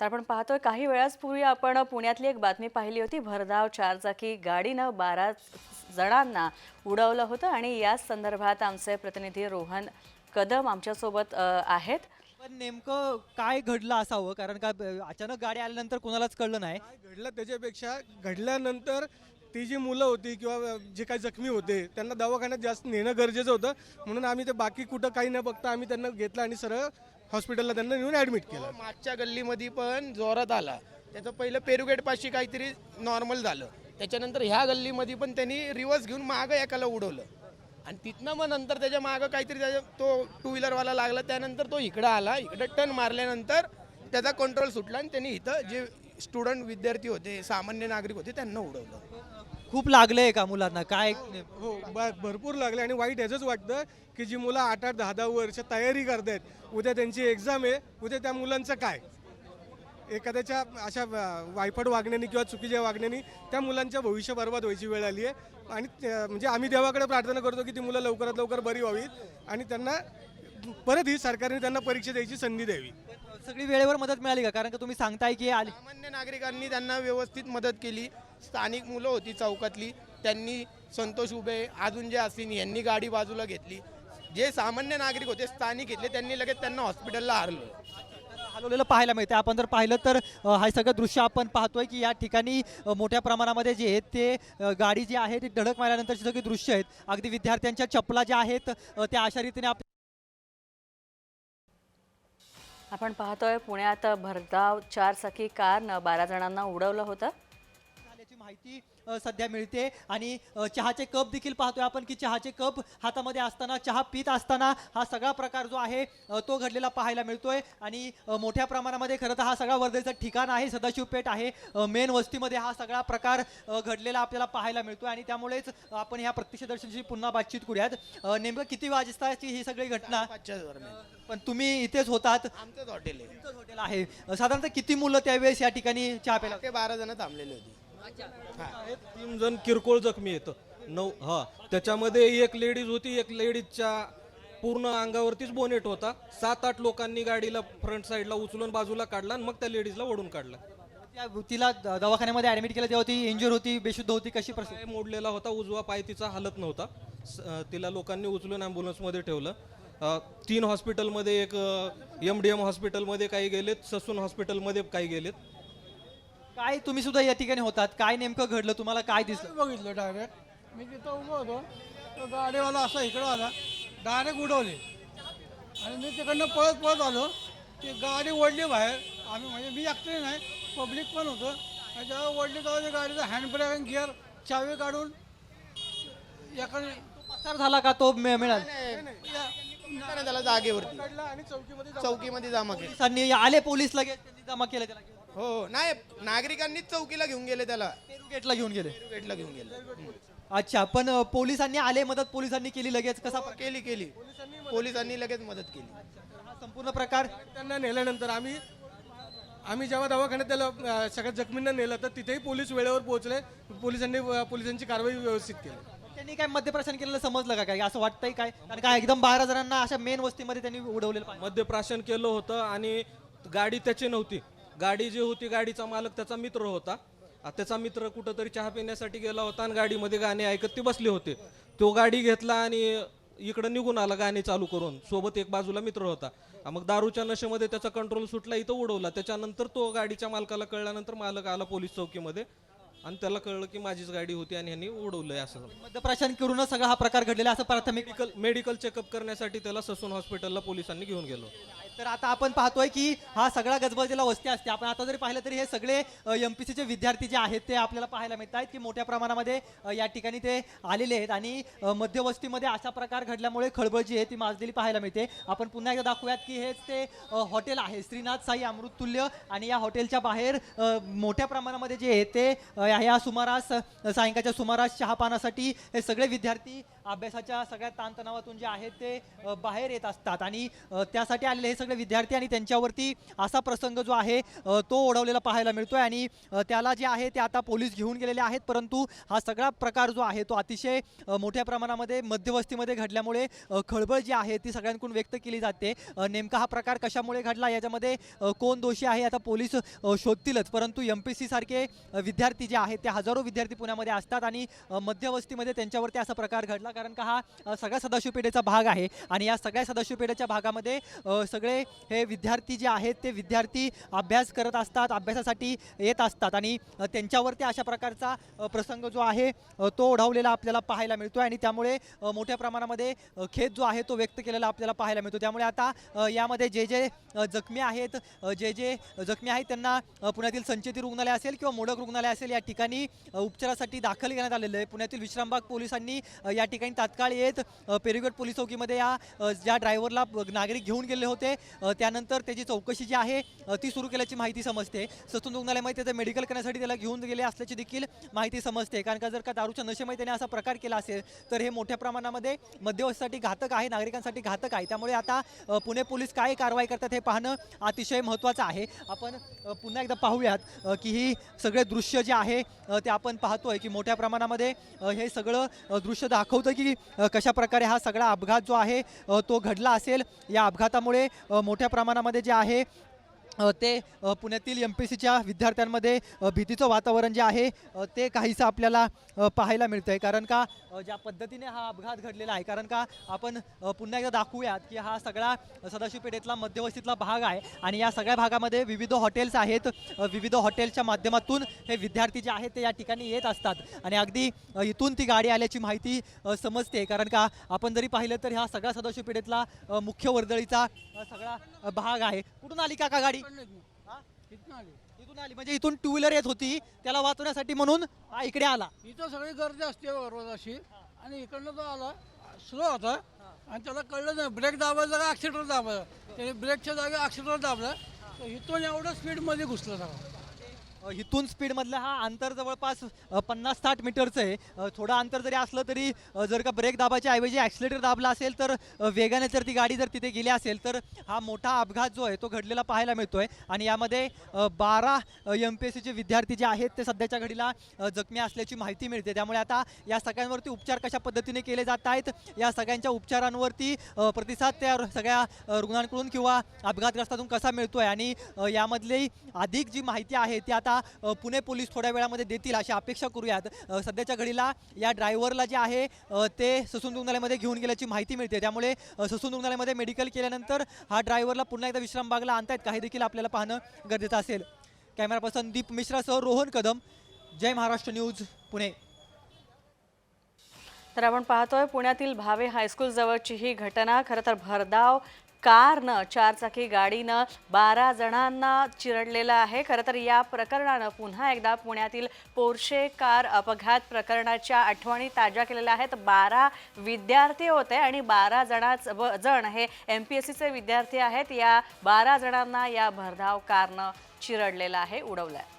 तर आपण पाहतोय काही वेळाच पूर्वी आपण पुण्यातली एक बातमी पाहिली होती भरधाव चारचाकी गाडीनं बारा जणांना उडवलं होतं आणि याच संदर्भात आमचे प्रतिनिधी रोहन कदम आमच्यासोबत आहेत. पण नेमकं काय घडलं असावं? कारण का अचानक गाडी आल्यानंतर कोणालाच कळलं नाही. काय घडलं त्याच्यापेक्षा? घडल्यानंतर ती जी मुलं होती किंवा जे काही जखमी होते त्यांना दवाखान्यात जास्त नेणं गरजेचं होतं. म्हणून आम्ही ते बाकी कुठं काही न बघता आम्ही त्यांना घेतलं आणि सरळ हॉस्पिटलला त्यांना नेऊन ॲडमिट केलं. मागच्या गल्लीमध्ये पण जोरात आला. त्याचं पहिलं पेरुगेट पाशी काहीतरी नॉर्मल झालं. त्याच्यानंतर ह्या गल्लीमध्ये पण त्यांनी रिवर्स घेऊन मागं एकाला उडवलं. आणि तिथनं मग नंतर त्याच्या मागं काहीतरी त्याच्या तो टू व्हीलरवाला लागला. त्यानंतर तो इकडं आला. इकडं टर्न मारल्यानंतर त्याचा कंट्रोल सुटला आणि त्यांनी इथं जे स्टुडंट विद्यार्थी होते सामान्य नागरिक होते त्यांना उडवलं. खूप लागलंय का मुलांना? काय हो ब- भरपूर लागले आणि वाईट ह्याचंच वाटतं की जी मुलं आठ आठ दहा दहा वर्ष तयारी करतायत उद्या त्यांची एक्झाम आहे उद्या त्या मुलांचं काय? एखाद्याच्या अशा वा- वायफट वागण्याने किंवा चुकीच्या वागण्याने त्या मुलांच्या भविष्य बर्बाद व्हायची वेळ आली आहे आणि त्या- म्हणजे आम्ही देवाकडे प्रार्थना करतो की ती मुलं लवकरात लवकर बरी व्हावीत आणि त्यांना परत ही सरकारने त्यांना परीक्षा द्यायची संधी द्यावी. सगळी वेळेवर मदत मिळाली का? कारण का तुम्ही सांगताय की आली सामान्य नागरिकांनी त्यांना व्यवस्थित मदत केली. स्थानिक मुलं होती चौकातली त्यांनी संतोष उभे अजून जे असतील यांनी गाडी बाजूला घेतली. जे सामान्य नागरिक होते स्थानिक घेतले त्यांनी लगेच त्यांना हॉस्पिटलला हरलं हलवलेलं पाहायला मिळते आपण जर पाहिलं तर हे सगळं दृश्य आपण पाहतोय की या ठिकाणी मोठ्या प्रमाणामध्ये जे आहेत ते गाडी जी आहे ती धडक मारल्यानंतरची सगळी दृश्य आहेत. अगदी विद्यार्थ्यांच्या चपला ज्या आहेत त्या अशा रीतीने आप आपण पाहतोय पुण्यात भरधाव चारचाकी कारनं बारा जणांना उडवलं होतं. माहिती सध्या मिळते. आणि चहाचे कप देखील पाहतोय आपण की चहाचे कप हातामध्ये असताना चहा पित असताना हा सगळा प्रकार जो आहे तो घडलेला पाहायला मिळतोय. आणि मोठ्या प्रमाणामध्ये खरं तर हा सगळा वर्धेचं ठिकाण आहे सदाशिव पेठ आहे मेन वस्तीमध्ये हा सगळा प्रकार घडलेला आपल्याला पाहायला मिळतोय. आणि त्यामुळेच आपण ह्या प्रत्यक्षदर्शनाची पुन्हा बातचीत करूयात. नेमकं किती वाजताची ही सगळी घटना? पण तुम्ही इथेच होतात. हॉटेल हॉटेल आहे. साधारणतः किती मुलं त्यावेळेस या ठिकाणी चहा प्यायला ते बारा जण थांबलेले होते. तीन जण किरकोळ जखमी आहेत. नऊ हा. त्याच्यामध्ये एक लेडीज होती एक लेडीजच्या पूर्ण अंगावरतीच बोनेट होता. सात आठ लोकांनी गाडीला फ्रंट साईडला उचलून बाजूला काढला आणि मग त्या लेडीजला ओढून काढला. त्या तिला दवाखान्यामध्ये ऍडमिट केलं तेव्हा ती इंजुर होती बेशुद्ध होती कशी पाय मोडलेला होता उजवा पाय तिचा हालत नव्हता. स- तिला लोकांनी उचलून ॲम्ब्युलन्समध्ये ठेवलं. अं, तीन हॉस्पिटलमध्ये एक एम डी एम हॉस्पिटलमध्ये काही गेलेत ससून हॉस्पिटलमध्ये काही गेलेत. काय तुम्ही सुद्धा या ठिकाणी होतात? काय नेमकं घडलं? तुम्हाला काय दिसलं? बघितलं डायरेक्ट मी तिथं उभं होतो. तर गाडीवाला असा इकडं आला. डायरेक्ट उडवले. आणि मी तिकडनं पळत पळत आलो. ती गाडी ओढली बाहेर. आम्ही म्हणजे मी एकटे नाही पब्लिक पण होतं. आणि जेव्हा ओढली तेव्हा त्या गाडीचा हँडब्रेक आणि गिअर चावी काढून एकाने पसार झाला का? तो मिळ- मिळाला? त्याला जागेवरती. काढला आणि चौकीमध्ये चौकीमध्ये जमा केले. पोलिसांनी आले पोलीस लगेच त्यांनी जमा केलं त्याला. हो नाही नागरिकांनीच चौकीला घेऊन गेले त्याला. गेटला घेऊन गेले. गेटला घेऊन गेले. अच्छा पण अ, पोलिसांनी आले मदत पोलिसांनी केली लगेच? कसा प्रकार? केली केली. पोलिसांनी लगेच मदत केली. हा संपूर्ण प्रकार? त्यांना नेल्यानंतर आम्ही आम्ही जेव्हा दवाखान्यात त्याला अं, सगळ्या जखमींना नेलं तर तिथेही पोलीस वेळेवर पोहोचले. पोलिसांनी पोलिसांची कारवाई व्यवस्थित केली. त्यांनी काय मध्यप्रशासन केलेलं समजलं का? काय असं वाटतंय काय? कारण काय एकदम बारा जणांना अशा मेन वस्तीमध्ये त्यांनी उडवलेलं पाहिजे. मद्यप्राशन केलं होतं आणि गाडी त्याची नव्हती. गाडी जी होती गाडीचा मालक त्याचा मित्र होता. त्याचा मित्र कुठंतरी चहा पिण्यासाठी गेला होता आणि गाडीमध्ये गाणे ऐकत ते बसले होते. तो गाडी घेतला आणि इकडं निघून आला गाणे चालू करून. सोबत एक बाजूला मित्र होता. मग दारूच्या नशेमध्ये त्याचा कंट्रोल सुटला इथं उडवला. त्याच्यानंतर तो गाडीच्या मालकाला कळल्यानंतर मालक आला पोलीस चौकीमध्ये. आणि त्याला कळलं की माझीच गाडी होती आणि ह्यांनी उडवलंय असं मध्यप्रशासन करूनच सगळा हा प्रकार घडलेला आहे असं प्राथमिक मेडिकल मेडिकल चेकअप करण्यासाठी त्याला ससून हॉस्पिटलला पोलिसांनी घेऊन गेलो. तर आता आपण पाहतोय की हा सगळा गजबजलेला वस्ती असते आपण आता जरी पाहिलं तरी हे सगळे एम पी सीचे विद्यार्थी जे आहेत ते आपल्याला पाहायला मिळत आहेत की मोठ्या प्रमाणामध्ये अ, या ठिकाणी ते आलेले आहेत. आणि अ, मध्यवस्तीमध्ये अशा प्रकार घडल्यामुळे खळबळ जी आहे ती माजलेली पाहायला मिळते. आपण पुन्हा एकदा दाखवूयात की हेच ते अ, हॉटेल आहे. श्रीनाथ साई अमृततुल्य आणि या हॉटेलच्या बाहेर अ, मोठ्या प्रमाणामध्ये जे आहे ते अ, ह्या सुमारास सायंकाळच्या सुमारास चहापानासाठी हे सगळे विद्यार्थी अभ्यासाच्या सगळ्या ताणतणावातून जे आहेत ते बाहेर येत असतात. आणि त्यासाठी आलेले हे सगळे विद्यार्थी आणि त्यांच्यावरती असा प्रसंग जो आहे तो ओढवलेला पाहायला मिळतोय. आणि त्याला जे आहे ते आता पोलीस घेऊन गेलेले आहेत परंतु हा सगळा प्रकार जो आहे तो अतिशय मोठ्या प्रमाणामध्ये मध्यवस्तीमध्ये घडल्यामुळे खळबळ जी आहे ती सगळ्यांकडून व्यक्त केली जाते. नेमका हा प्रकार कशामुळे घडला? याच्यामध्ये कोण दोषी आहे? आता पोलीस शोधतीलच परंतु एम पी सी सारखे विद्यार्थी जे आहेत ते हजारो विद्यार्थी पुण्यामध्ये असतात आणि मध्यवस्तीमध्ये त्यांच्यावरती असा प्रकार घडला. कारण का हा सगळ्या सदाशिव पेठेचा भाग आहे. आणि या सगळ्या सदाशिव पेठेच्या भागामध्ये सगळे हे विद्यार्थी जे आहेत ते विद्यार्थी अभ्यास करत असतात अभ्यासासाठी येत असतात. आणि त्यांच्यावरती अशा प्रकारचा प्रसंग जो आहे तो ओढवलेला आपल्याला पाहायला मिळतो आणि त्यामुळे मोठ्या प्रमाणामध्ये खेद जो आहे तो व्यक्त केलेला आपल्याला पाहायला मिळतो. त्यामुळे आता यामध्ये जे जे जखमी आहेत जे जे जखमी आहेत त्यांना पुण्यातील संचेती रुग्णालय असेल किंवा मोडक रुग्णालय असेल या ठिकाणी उपचारासाठी दाखल घेण्यात आलेलं आहे. पुण्यातील विश्रामबाग पोलिसांनी या ठिकाणी तात्काळ येत अ, पेरीगड पोलीस चौकीमध्ये या ज्या ड्रायव्हरला नागरिक घेऊन गेले होते त्यानंतर त्याची चौकशी जी आहे ती सुरू केल्याची माहिती समजते. ससून रुग्णालयामध्ये त्याचं मेडिकल करण्यासाठी त्याला घेऊन गेले असल्याची देखील माहिती समजते. कारण का जर का दारूच्या नशेमध्ये त्याने असा प्रकार केला असेल तर हे मोठ्या प्रमाणामध्ये मध्यवस्थासाठी घातक आहे नागरिकांसाठी घातक आहे. त्यामुळे आता पुणे पोलीस काय कारवाई करतात हे पाहणं अतिशय महत्त्वाचं आहे. आपण पुन्हा एकदा पाहूयात की ही सगळे दृश्य जे आहे ते आपण पाहतोय की मोठ्या प्रमाणामध्ये हे सगळं दृश्य दाखवतं की कशा प्रकारे हा सगळा अपघात जो आहे तो घडला असेल. या अपघातामुळे मोठ्या प्रमाणामध्ये जे आहे ते पुण्यातील एम पी सीच्या विद्यार्थ्यांमध्ये भीतीचं वातावरण जे आहे ते काहीसं आपल्याला पाहायला मिळतं आहे कारण का ज्या पद्धतीने हा अपघात घडलेला आहे कारण का आपण पुन्हा एकदा दाखवूयात की हा सगळा सदाशिवपेठेतला मध्यवस्तीतला भाग आहे आणि या सगळ्या भागामध्ये विविध हॉटेल्स आहेत. विविध हॉटेलच्या माध्यमातून हे विद्यार्थी जे आहेत ते या ठिकाणी येत असतात. आणि अगदी इथून ती गाडी आल्याची माहिती समजते. कारण का आपण जरी पाहिलं तर हा सगळा सदाशिवपेठेतला मुख्य वर्दळीचा सगळा भाग आहे. कुठून आली का गाडी? हा? आली इथून आली. म्हणजे इथून टू व्हीलर येत होती. त्याला वाचवण्यासाठी म्हणून हा इकडे आला. इथं सगळी गर्दी असते बरोबर अशी आणि इकडनं तो आला. स्लो होता. आणि त्याला कळलं नाही. ब्रेक दाबायचा का ॲक्सिटर दाबायचा त्याने ब्रेकच्या जागी ॲक्सिटर दाबला. तर इथून एवढं स्पीडमध्ये घुसलं सगळं. इथून स्पीडमधलं हा अंतर जवळपास पन्नास साठ मीटरचं आहे. थोडं अंतर जरी असलं तरी जर का ब्रेक दाबाच्या ऐवजी ॲक्सिलेटर दाबला असेल तर वेगाने जर ती गाडी जर तिथे गेली असेल तर हा मोठा अपघात जो आहे तो घडलेला पाहायला मिळतो आहे आणि यामध्ये बारा एम पी एस सीचे विद्यार्थी जे आहेत ते सध्याच्या घडीला जखमी असल्याची माहिती मिळते. त्यामुळे आता या सगळ्यांवरती उपचार कशा पद्धतीने केले जात आहेत या सगळ्यांच्या उपचारांवरती प्रतिसाद त्या सगळ्या रुग्णांकडून किंवा अपघातग्रस्तातून कसा मिळतो आहे आणि यामधली अधिक जी माहिती आहे ती आता आपल्याला पुणे पोलीस थोड्या वेळामध्ये देतील अशी अपेक्षा करूयात. सध्याच्या घडीला या ड्रायव्हरला जे आहे ते ससून रुग्णालयामध्ये घेऊन गेल्याची माहिती मिळते. त्यामुळे ससून रुग्णालयामध्ये मेडिकल केल्यानंतर हा ड्रायव्हरला पुन्हा एकदा विश्रामबागला आणतायत. काही देखील आपल्याला पाहणं गरजेचं असेल. कॅमेरा पर्सन दीप मिश्रासह रोहन कदम. जय महाराष्ट्र न्यूज पुणे. तर आपण पाहतोय पुण्यातील भावे हायस्कूल जवळची ही घटना खरं तर भरधाव कारनं चारचाकी गाडीनं बारा जणांना चिरडलेलं आहे. खरं तर या प्रकरणानं पुन्हा एकदा पुण्यातील पोर्शे कार अपघात प्रकरणाच्या आठवणी ताज्या केलेल्या आहेत. बारा विद्यार्थी होते आणि बारा जणाच जण हे एम पी एस सीचे विद्यार्थी आहेत. या बारा जणांना या भरधाव कारनं चिरडलेलं आहे उडवलं आहे